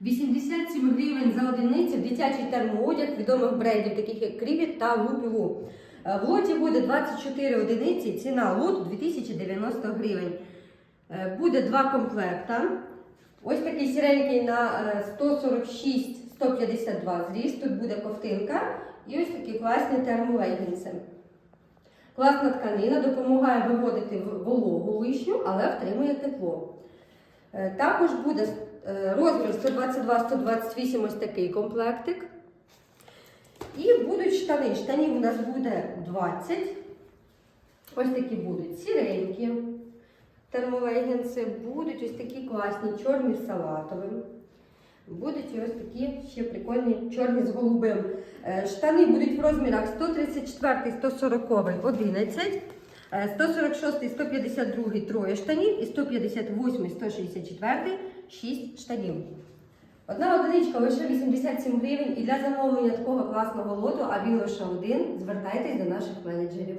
87 гривень за одиницю дитячий термоодяг відомих брендів, таких як Крівіт та Лупілу. Е, В лоті буде 24 одиниці, ціна лоту 2090 гривень. Е, Буде два комплекта. Ось такий сіренький на е, 146-152 зріст. Тут буде ковтинка. І ось такі класні термолегінси. Класна тканина допомагає виводити вологу лишню, але втримує тепло. Е, Також буде е, розмір 122-128 ось такий комплектик. І будуть штани. Штанів у нас буде 20. Ось такі будуть сіренькі термолегінси, будуть ось такі класні, чорні з салатовим. Будуть ось такі ще прикольні чорні з голубим. Е, Штани будуть в розмірах 134, 140, 11, е, 146, 152 троє штанів і 158, 164 6 штанів. Одна одиничка лише 87 гривень і для замовлення такого класного лоту, а він лише один, звертайтесь до наших менеджерів.